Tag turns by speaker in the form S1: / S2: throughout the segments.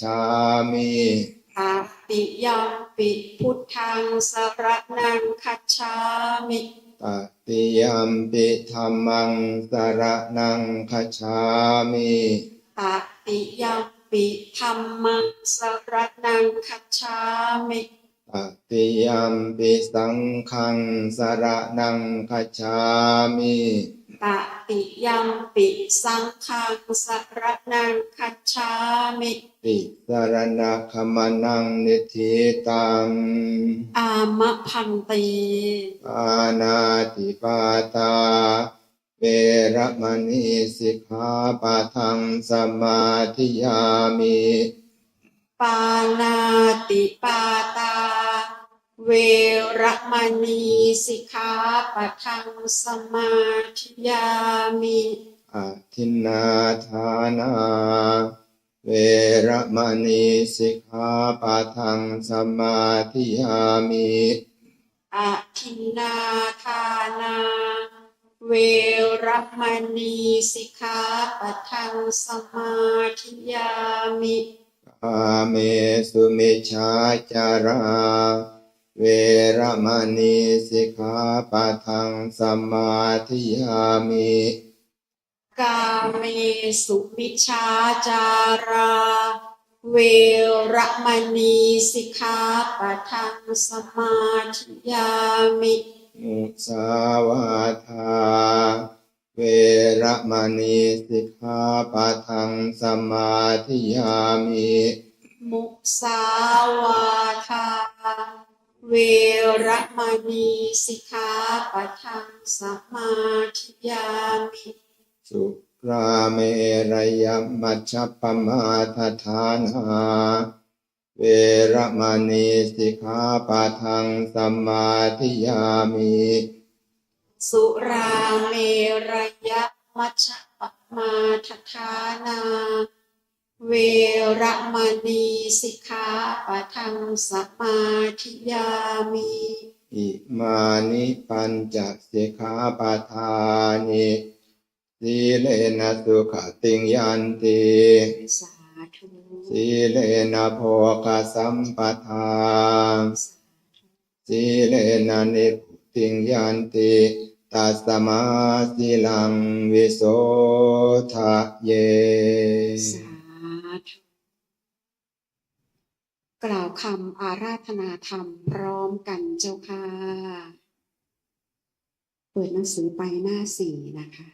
S1: ฉามิ
S2: ตติยัมปิพุทธังสรนังคัจฉามิ
S1: ตติยัมปิธรรมังสรนังคัจฉามิ
S2: ตติยัมปิธัมมังสรนังคัจฉามิ
S1: ตติยัมปิสังฆังสรนังคัจฉามิ
S2: ตติยัมปิสังฆังสรนังคัจฉามิ
S1: ติสรณะขมานังนิธิตัง
S2: อามะพันตี
S1: อานาติปาตา เวระมณีสิกขาปะทังสมาธิยามิ
S2: ปานาติปาตา เวระมณีสิกขาปะทังสมาธิยามิ
S1: อาทินนาทานา เวระมณีสิกขาปะทังสมาธิยามิ
S2: อาทินนาทานา เวระมณีสิกขาปะทังสมาธิยามิ
S1: กาเมสุมิชฌาจารา เวระมณีสิกขาปะทังสมาธิยามิ
S2: กาเมสุมิชาจารา เวระมณีสิกขาปะทังสมาธิยามิ
S1: มุสาวาทา เวระมณีสิกขาปะทังสมาธิยามิ
S2: มุสาวาทา เวระมณีสิกขาปะทังสมาธิยามิ
S1: สุราเมรยมัชฌปปมาทฐานาเวระมณีสิกขาปะทังสมาธิยามิ
S2: สุราเมรยมัชฌะปมาทฐานา เวระมณีสิกขาปะทังสมาธิยามิ
S1: อิมานิปัญจสิกขาปะทานิสีเลนะสุขติงยันติ
S2: สาธุ
S1: สีเลนะโภคสัมปทาสีเลนะนิพพุติงยันติตัสมาสีลังวิโสทะเย
S2: สาธุ กล่าวคำอาราธนาธรรมพร้อมกันเจ้าค่ะ เปิดหนังสือไปหน้าสี่นะคะ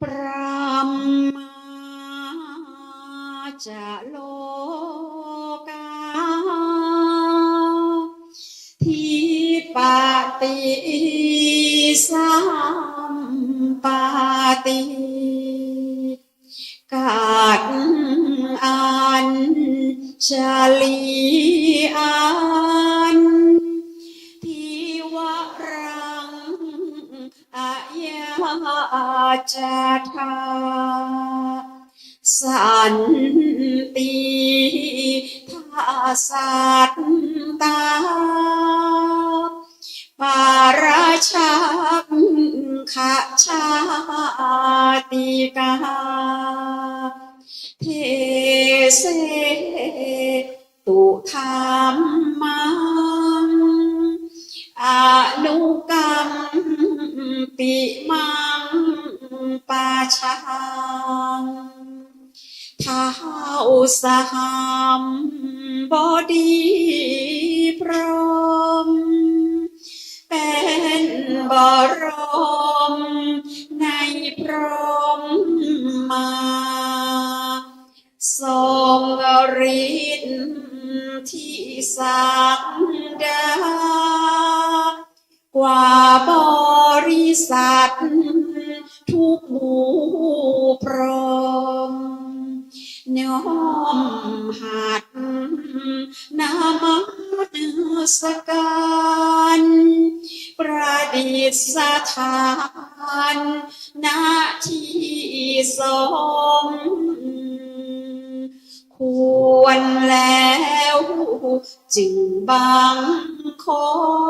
S2: พระมาจะโลกาทิปติสัมปติ กัดอันชาลีอันทิวรังอายาจทาสันติทาสัตตาปาราชักขชาติกา นุกรรมปิมังปาชังท้าวสหัมบอดีพร้อม เป็นบร กว่าบริษัท ทุกหมู่พรหมน้อมหัดนามัสการประดิษฐานนาที่สมควรแล้ว จึงบังคม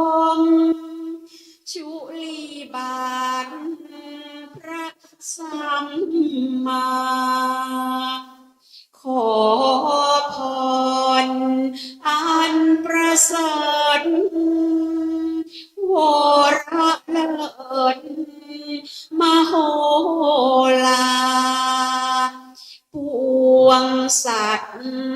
S2: สัมมา ขอพรอันประเสริฐวรเลิศมโหฬาปวงสัตว์